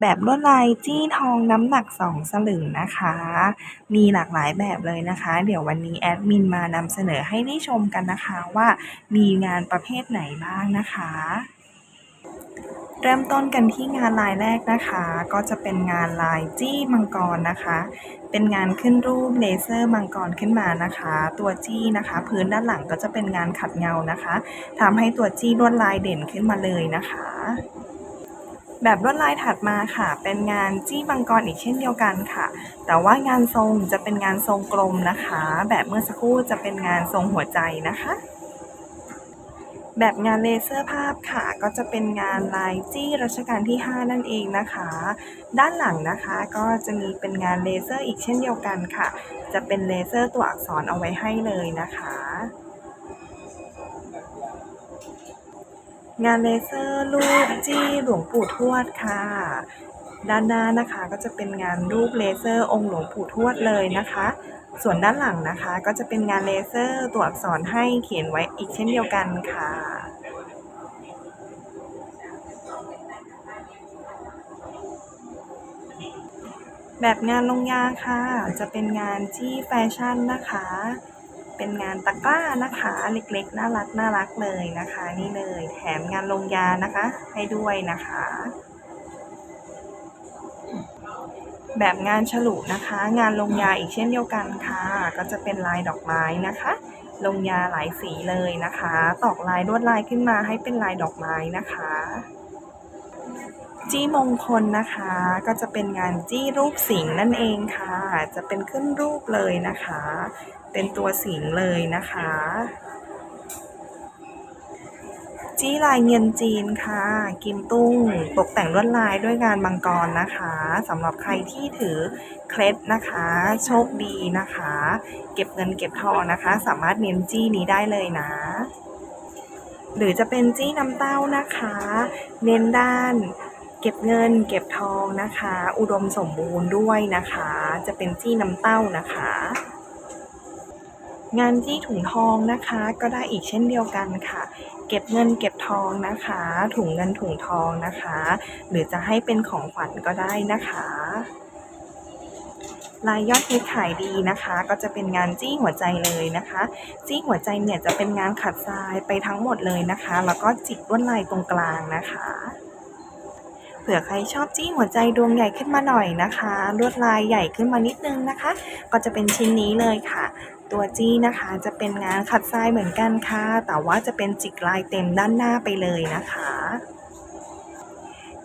แบบลวดลายจี้ทองน้ำหนัก 2 สลึงนะคะ มีหลากหลายแบบเลยนะคะ เดี๋ยววันนี้แอดมินมานำเสนอให้ได้ชมกันนะคะว่ามีงานประเภทไหนบ้างนะคะ เริ่มต้นกันที่งานลายแรกนะคะ ก็จะเป็นงานลายจี้มังกรนะคะ เป็นงานขึ้นรูปเลเซอร์มังกรขึ้นมานะคะ ตัวจี้นะคะ พื้นด้านหลังก็จะเป็นงานขัดเงานะคะทำให้ตัวจี้ลวดลายเด่นขึ้นมาเลยนะคะ แบบลวดลายถัดมาค่ะ เป็นงานจี้มังกรอีกเช่นเดียวกันค่ะ แต่ว่างานทรงจะเป็นงานทรงกลมนะคะ แบบเมื่อสักครู่จะเป็นงานทรงหัวใจนะคะ แบบงานเลเซอร์ภาพค่ะ ก็จะเป็นงานลายจี้รัชกาลที่ 5 นั่นเองนะคะ ด้านหลังนะคะก็จะมีเป็นงานเลเซอร์อีกเช่นเดียวกันค่ะ จะเป็นเลเซอร์ตัวอักษรเอาไว้ให้เลยนะคะ งานเลเซอร์รูปจี้หลวงปู่ทวดค่ะ ด้านหน้านะคะก็จะเป็นงานรูปเลเซอร์องค์หลวงปู่ทวดเลยนะคะ ส่วนด้านหลังนะคะก็จะเป็นงานเลเซอร์ตัวอักษรให้เขียนไว้อีกเช่นเดียวกันค่ะแบบงานลงยาค่ะ จะเป็นงานที่แฟชั่นนะคะ เป็นงานตะกร้านะคะ เล็กๆ น่ารักน่ารักเลยนะคะ นี่เลยแถมงานลงยานะคะ ให้ด้วยนะคะ แบบงานฉลุนะคะ งานลงยาอีกเช่นเดียวกันค่ะ ก็จะเป็นลายดอกไม้นะคะ ลงยาหลายสีเลยนะคะ ตอกลายลวดลายขึ้นมาให้เป็นลายดอกไม้นะคะ จี้มงคลนะคะ ก็จะเป็นงานจี้รูปสิงนั่นเองค่ะ จะเป็นขึ้นรูปเลยนะคะ เป็นตัวสิงเลยนะคะ จี้ลายเงียนจีนค่ะ กิมตุ้งตกแต่งลวดลายด้วยงานมังกรนะคะสำหรับใครที่ถือเคล็ดนะคะ โชคดีนะคะ เก็บเงินเก็บทองนะคะ สามารถเน้นจี้นี้ได้เลยนะหรือจะเป็นจี้น้ำเต้านะคะ เน้นด้าน เก็บเงินเก็บทองนะคะ อุดมสมบูรณ์ด้วยนะคะ จะเป็นจี้น้ำเต้านะคะ งานจี้ถุงทองนะคะ ก็ได้อีกเช่นเดียวกันค่ะ เก็บเงินเก็บทองนะคะ ถุงเงินถุงทองนะคะ หรือจะให้เป็นของขวัญก็ได้นะคะลายยอดฮิตขายดีนะคะ ก็จะเป็นงานจี้หัวใจเลยนะคะ จี้หัวใจเนี่ยจะเป็นงานขัดทรายไปทั้งหมดเลยนะคะ แล้วก็จิกลวดลายตรงกลางนะคะ เผื่อใครชอบจี้หัวใจดวงใหญ่ขึ้นมาหน่อยนะคะ ลวดลายใหญ่ขึ้นมานิดนึงนะคะ ก็จะเป็นชิ้นนี้เลยค่ะ ตัวจี้นะคะจะเป็นงานขัดทรายเหมือนกันค่ะ แต่ว่าจะเป็นจิกลายเต็มด้านหน้าไปเลยนะคะ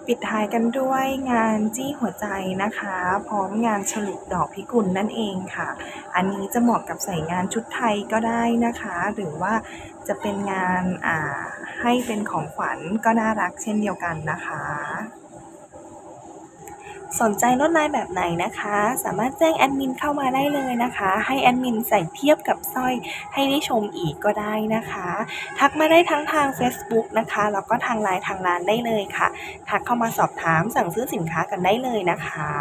ปิดท้ายกันด้วยงานจี้หัวใจนะคะ พร้อมงานฉลุดอกพิกุลนั่นเองค่ะ อันนี้จะเหมาะกับใส่งานชุดไทยก็ได้นะคะ หรือว่าจะเป็นงานให้เป็นของขวัญก็น่ารักเช่นเดียวกันนะคะ สนใจลวดลายแบบไหนนะคะ สามารถแจ้งแอดมินเข้ามาได้เลยนะคะ ให้แอดมินใส่เทียบกับสร้อยให้ได้ชมอีกก็ได้นะคะ ทักมาได้ทั้งทาง Facebook นะคะแล้วก็ทางไลน์ทางร้านได้เลยค่ะ ทักเข้ามาสอบถามสั่งซื้อสินค้ากันได้เลยนะคะ